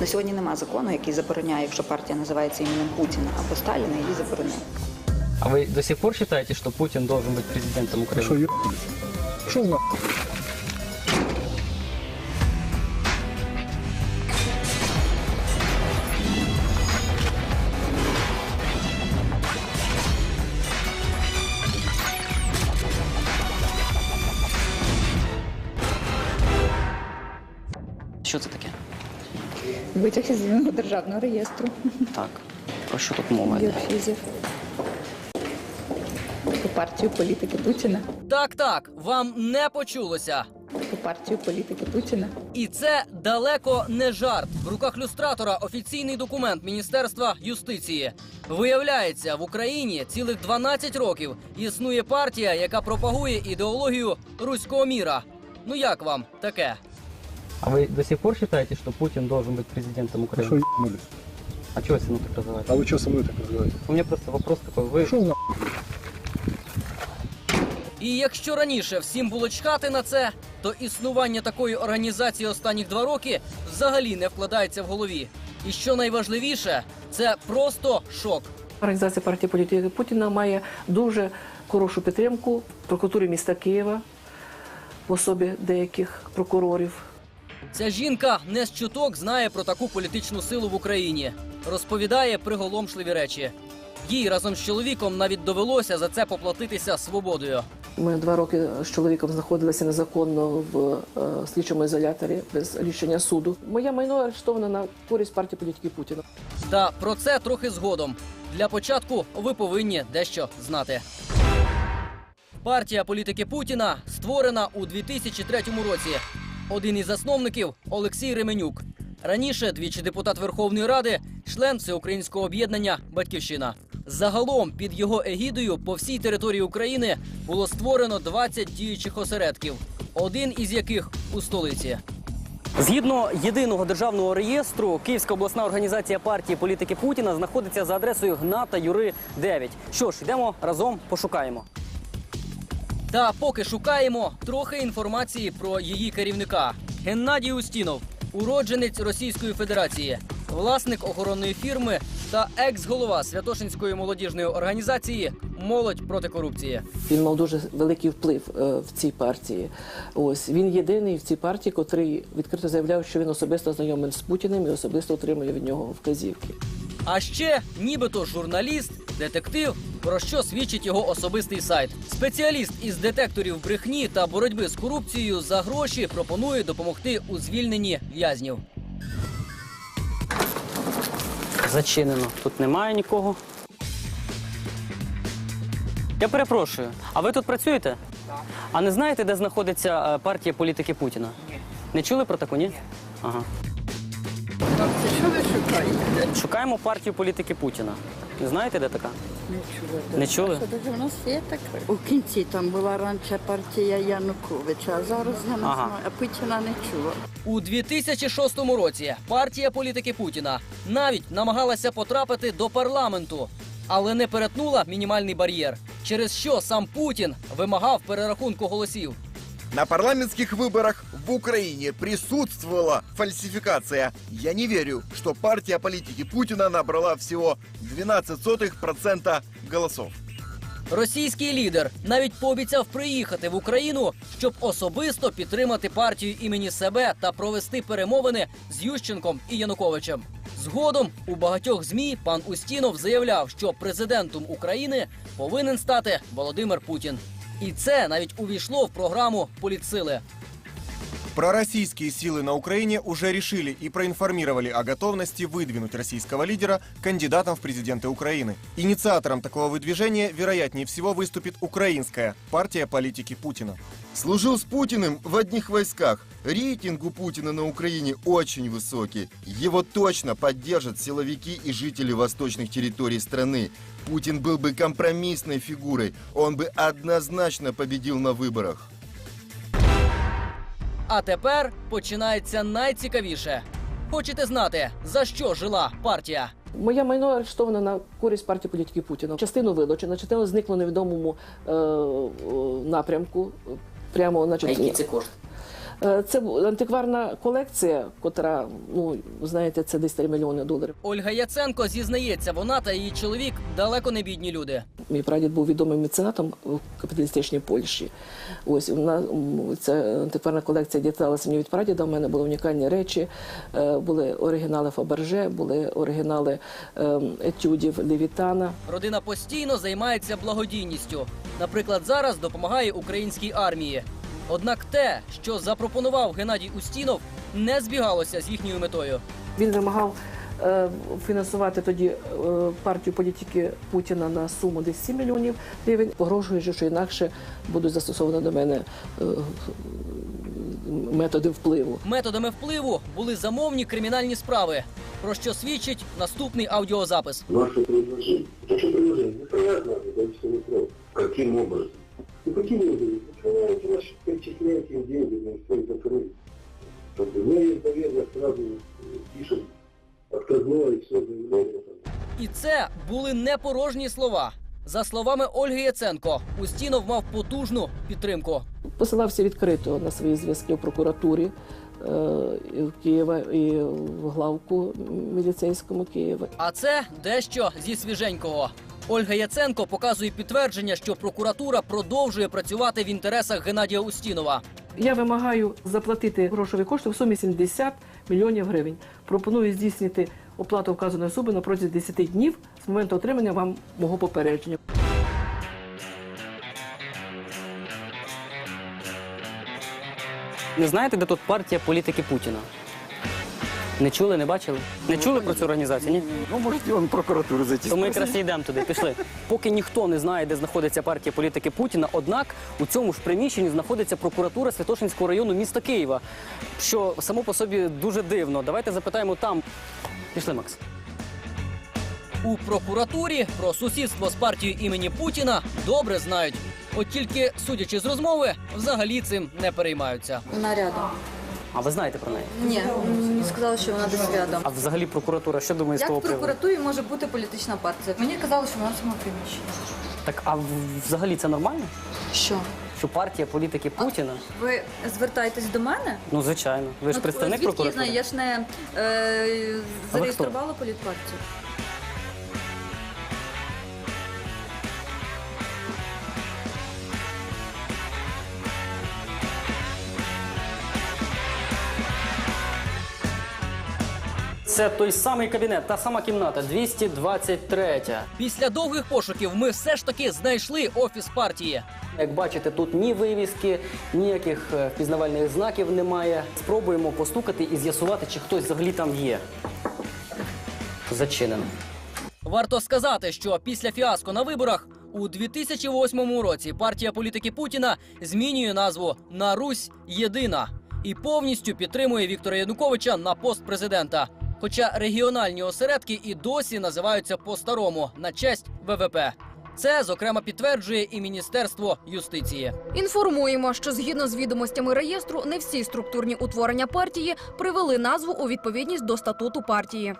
На сьогодні немає закону, який забороняє, якщо партія називається іменем Путіна або Сталіна, її забороняє. А вы до сих пор считаете, что Путин должен быть президентом Украины? Что, ебались? Шел нахуй. Що це таке? Витяг із єдиного державного реєстру Так. Про що тут мова йде? біофізів. По партію політики Путіна. Так, так, вам не почулося. По партію політики Путіна. І це далеко не жарт. В руках люстратора офіційний документ Міністерства юстиції. Виявляється, в Україні цілих 12 років існує партія, яка пропагує ідеологію руського міра. Ну як вам таке? А вы до сих пор считаете, что Путин должен быть президентом Что, Украины? ебались? А чего если ну так называть? А вы что со мной так разговариваете? У меня просто вопрос такой. Вы Шел нахуй. І якщо раніше всім було чхати на це, то існування такої організації останніх два роки взагалі не вкладається в голові. І що найважливіше, це просто шок. Організація партії політики Путіна має дуже хорошу підтримку в прокуратурі міста Києва в особі деяких прокурорів. Ця жінка не з чуток знає про таку політичну силу в Україні. Розповідає приголомшливі речі. Їй разом з чоловіком навіть довелося за це поплатитися свободою. Ми два роки з чоловіком знаходилися незаконно в е, слідчому ізоляторі без рішення суду. Моє майно арештовано на користь партії політики Путіна. Та про це трохи згодом. Для початку ви повинні дещо знати. Партія політики Путіна створена у 2003 році. Один із засновників Олексій Ременюк. Раніше двічі депутат Верховної Ради, член всеукраїнського об'єднання Батьківщина. Загалом під його егідою по всій території України було створено 20 діючих осередків, один із яких у столиці. Згідно єдиного державного реєстру, Київська обласна організація партії політики Путіна знаходиться за адресою Гната Юри 9. Що ж, йдемо разом пошукаємо. Та поки шукаємо трохи інформації про її керівника Геннадій Устінов, уродженець Російської Федерації, власник охоронної фірми та екс-голова Святошинської молодіжної організації Молодь проти корупції. Він мав дуже великий вплив е, в цій партії. Ось він єдиний в цій партії, котрий відкрито заявляв, що він особисто знайомий з Путіним і особисто отримує від нього вказівки. А ще нібито журналіст, детектив, про що свідчить його особистий сайт. Спеціаліст із детекторів брехні та боротьби з корупцією за гроші пропонує допомогти у звільненні в'язнів. Зачинено. Тут немає нікого. Я перепрошую, а ви тут працюєте? Так. А не знаєте, де знаходиться е, партія політики Путіна? Ні. Не чули про таку, ні? Ага. Що ви? Шукаємо партію політики Путіна. Не знаєте, де така? Не чула. Не чули? У нас є така? У кінці там була раніше партія Януковича, а зараз я не Ага. знаю, а Путіна не чула. У 2006 році партія політики Путіна навіть намагалася потрапити до парламенту, але не перетнула мінімальний бар'єр, через що сам Путін вимагав перерахунку голосів. На парламентских выборах в Украине присутствовала фальсификация. Я не верю, что партия политики Путина набрала всего 12% голосов. Російський лідер навіть пообіцяв приїхати в Україну, щоб особисто підтримати партію імені себе та провести перемовини з Ющенком і Януковичем. Згодом у багатьох змі пан Устінов заявляв, що президентом України повинен стати Володимир Путін. І це навіть увійшло в програму політсили. Пророссийские силы на Украине уже решили и проинформировали о готовности выдвинуть российского лидера кандидатом в президенты Украины. Инициатором такого выдвижения, вероятнее всего, выступит украинская партия политики Путина. Служил с Путиным в одних войсках. Рейтинг у Путина на Украине очень высокий. Его точно поддержат силовики и жители восточных территорий страны. Путин был бы компромиссной фигурой. Он бы однозначно победил на выборах. А тепер починається найцікавіше. Хочете знати, за що жила партія? Моє майно арештовано на користь партії політики Путіна. Частину вилучено, частину зникло в невідомому е, е, напрямку. Прямо, значить, кошти? Е, Це Бу- антикварна колекція, котра, ну знаєте, це десь 3 мільйони доларів. Ольга Яценко зізнається, вона та її чоловік далеко не бідні люди. Мій прадід був відомим меценатом в капіталістичній Польщі. Ось вона ця антикварна колекція дісталася мені від прадіда. У мене були унікальні речі, е, були оригінали Фаберже, були оригінали ем, етюдів Левітана. Родина постійно займається благодійністю. Наприклад, зараз допомагає українській армії. Однак те, що запропонував Геннадій Устінов, не збігалося з їхньою метою. Він вимагав е, фінансувати тоді е, партію політики Путіна на суму десь 7 мільйонів гривень, погрожуючи, що інакше будуть застосовані до мене е, методи впливу. Методами впливу були замовні кримінальні справи, про що свідчить наступний аудіозапис. Ваше предложение. Ваше предложение непонятно. Каким образом? Ну каким образом? Начинаете ваши перечисляете им деньги на свой закрыть. Чтобы мы, наверное, сразу пишем отказное и все. І це були не порожні слова. За словами Ольги Яценко, Устінов мав потужну підтримку. Посилався відкрито на свої зв'язки в прокуратурі е, і в Києва і в главку міліцейському Києва. А це дещо зі свіженького. Ольга Яценко показує підтвердження, що прокуратура продовжує працювати в інтересах Геннадія Устінова. Я вимагаю заплатити грошові кошти в сумі 70 мільйонів гривень. Пропоную здійснити оплату вказаної суми на протязі 10 днів з моменту отримання вам мого попередження. Не знаєте, де тут партія політики Путіна? Не чули, не бачили? Не чули про цю організацію? Ні? Ну, может, он прокуратуру зайти. То ми якраз і йдемо туди. Пішли. Поки ніхто не знає, де знаходиться партія політики Путіна, однак у цьому ж приміщенні знаходиться прокуратура Святошинського району міста Києва, що само по собі дуже дивно. Давайте запитаємо там. Пішли, Макс. У прокуратурі про сусідство з партією імені Путіна добре знають. От тільки, судячи з розмови, взагалі цим не переймаються. Вона рядом. А ви знаєте про неї? Ні, сказали, що вона десь рядом. А взагалі прокуратура що думає з Як того в приводу? прокуратурі може бути політична партія? Мені казали, що вона в цьому приміщенні. Так, а в- взагалі це нормально? Що? Що партія політики Путіна? Ви звертаєтесь до мене? Ну, звичайно. Ви ж Ну, представник звідки я прокуратури? знаю? Я ж не е, зареєструвала політпартію. Це той самий кабінет, та сама кімната, 223. Після довгих пошуків ми все ж таки знайшли офіс партії. Як бачите, тут ні вивіски, ніяких е, впізнавальних знаків немає. Спробуємо постукати і з'ясувати, чи хтось взагалі там є. Зачинено. Варто сказати, що після фіаско на виборах у 2008 році партія політики Путіна змінює назву на Русь Єдина і повністю підтримує Віктора Януковича на пост президента. Хоча регіональні осередки і досі називаються по-старому на честь ВВП. Це зокрема підтверджує і Міністерство юстиції. Інформуємо, що згідно з відомостями реєстру, не всі структурні утворення партії привели назву у відповідність до статуту партії.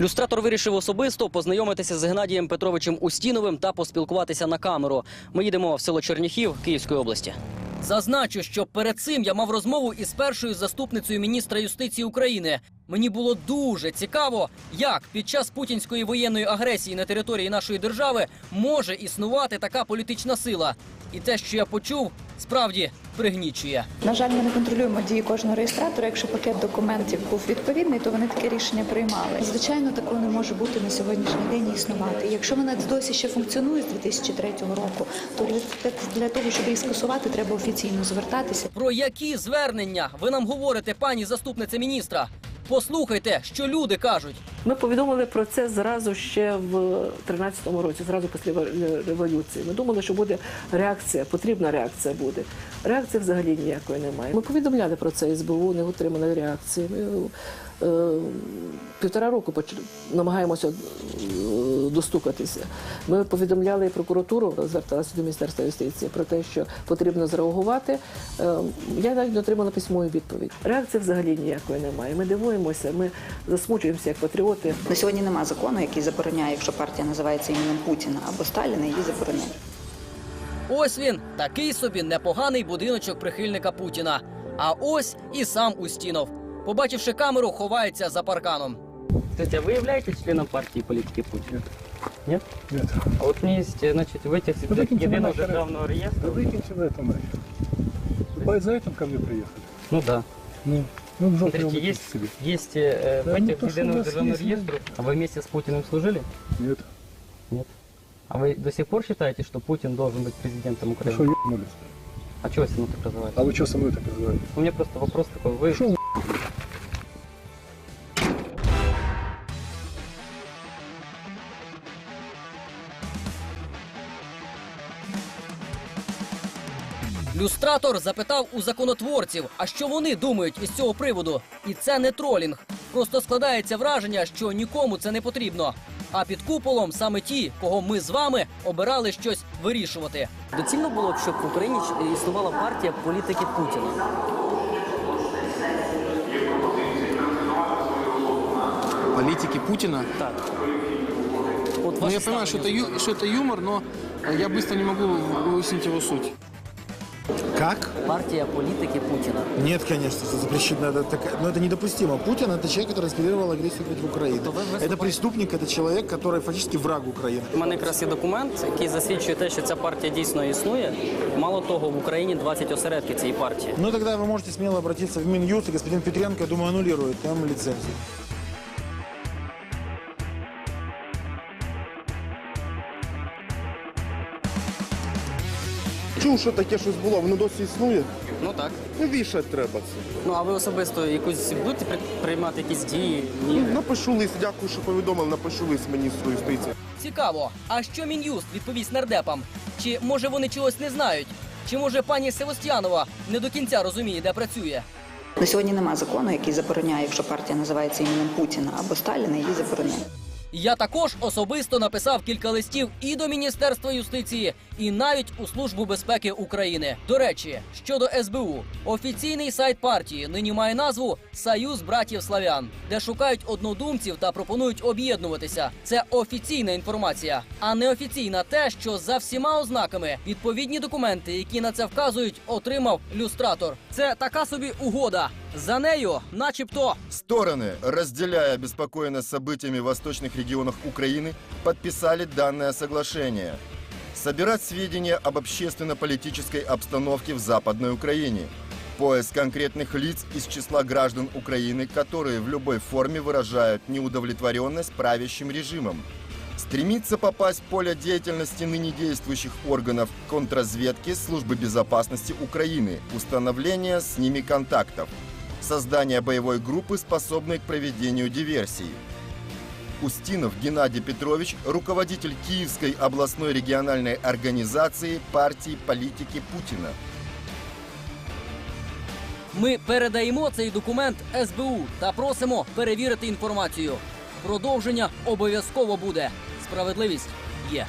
Люстратор вирішив особисто познайомитися з Геннадієм Петровичем Устіновим та поспілкуватися на камеру. Ми їдемо в село Черніхів Київської області. Зазначу, що перед цим я мав розмову із першою заступницею міністра юстиції України. Мені було дуже цікаво, як під час путінської воєнної агресії на території нашої держави може існувати така політична сила. І те, що я почув, справді пригнічує. На жаль, ми не контролюємо дії кожного реєстратора. Якщо пакет документів був відповідний, то вони таке рішення приймали. Звичайно, такого не може бути на сьогоднішній день і існувати. Якщо вона досі ще функціонує з 2003 року, то для, для того, щоб її скасувати, треба офіційно звертатися. Про які звернення ви нам говорите, пані заступниця міністра? Послухайте, що люди кажуть. Ми повідомили про це зразу ще в 13-му році, зразу після революції. Ми думали, що буде реакція, потрібна реакція буде. Реакції взагалі ніякої немає. Ми повідомляли про це СБУ, не отримали реакції. Ми півтора року поч- намагаємося е, достукатися. Ми повідомляли прокуратуру, зверталася до Міністерства юстиції про те, що потрібно зреагувати. Е, Я навіть не отримала письмову відповідь. Реакції взагалі ніякої немає. Ми дивуємося, ми засмучуємося як патріоти. На сьогодні немає закону, який забороняє, якщо партія називається іменем Путіна або Сталіна, її забороняє. Ось він, такий собі непоганий будиночок прихильника Путіна. А ось і сам Устінов. Побачивши камеру, ховається за парканом. Кстати, а вы являетесь членом партии политики Путина? Нет? Нет. А вот мне есть, значит, в этих Да выкиньте вы единого нахер. державного Да реестра. выкиньте в этом нахер. Вы за этим ко мне приехали? Ну да. Ну, ну в жопу его Смотрите, выкиньте есть, себе. есть э, Да в этих то, что у единого вас державного есть, реестра. А вы вместе с Путиным служили? Нет. Нет. А вы до сих пор считаете, что Путин должен быть президентом Что Украины? ебнулись? А чего вы так называете? А вы что со мной так называете? У меня просто вопрос такой. Вы вы Люстратор запитав у законотворців, а що вони думають із цього приводу. І це не тролінг. Просто складається враження, що нікому це не потрібно. А під куполом саме ті, кого ми з вами обирали щось вирішувати. доцільно було б, щоб в Україні ч- існувала партія політики Путіна. Политики Путина? Так. Вот Ну, ваше я понимаю, что это, ставлення. ю- что это юмор, но я быстро не могу выяснить его суть. Как? Партія політики Путіна. Нет, конечно, это запрещено. Это, такая- но это недопустимо. Путин это человек, который инспирировал агрессию против Украины. То вы Это выступаете- преступник, это человек, который фактически враг Украины. У мене якраз є документ, який засвідчує те, що ця партія дійсно існує. Мало того, в Україні 20 осередків цієї партії. Ну тогда вы можете смело обратиться в Минюст, и господин Петренко, я думаю, аннулирует там лицензию. Чув, що таке щось було, воно досі існує. Ну так. Ну вішати треба це. Ну а ви особисто якусь будете при- приймати якісь дії? Ні. Ну, напишу лист, дякую, що повідомили, напишу лист міністру юстиції. Цікаво, а що мін'юст відповість нардепам? Чи може вони чогось не знають? Чи може пані Севостянова не до кінця розуміє, де працює? На сьогодні нема закону, який забороняє, якщо партія називається іменем Путіна або Сталіна, її забороняє. Я також особисто написав кілька листів і до Міністерства юстиції, і навіть у Службу безпеки України. До речі, щодо СБУ, офіційний сайт партії нині має назву Союз братів Славян, де шукають однодумців та пропонують об'єднуватися. Це офіційна інформація, а неофіційна те, що за всіма ознаками відповідні документи, які на це вказують, отримав люстратор. Це така собі угода. За нею, начебто, Стороны, разделяя обеспокоенность событиями в восточных регионах Украины, подписали данное соглашение. Собирать сведения об общественно-политической обстановке в Западной Украине. Поиск конкретных лиц из числа граждан Украины, которые в любой форме выражают неудовлетворенность правящим режимом. Стремится попасть в поле деятельности ныне действующих органов контрразведки Службы безопасности Украины, установление с ними контактов создание боевой группы, способной к проведению диверсий. Устинов Геннадий Петрович, руководитель Киевской областной региональной организации партии политики Путина. Ми передаємо цей документ СБУ та просимо перевірити інформацію. Продовження обов'язково буде. Справедливість є.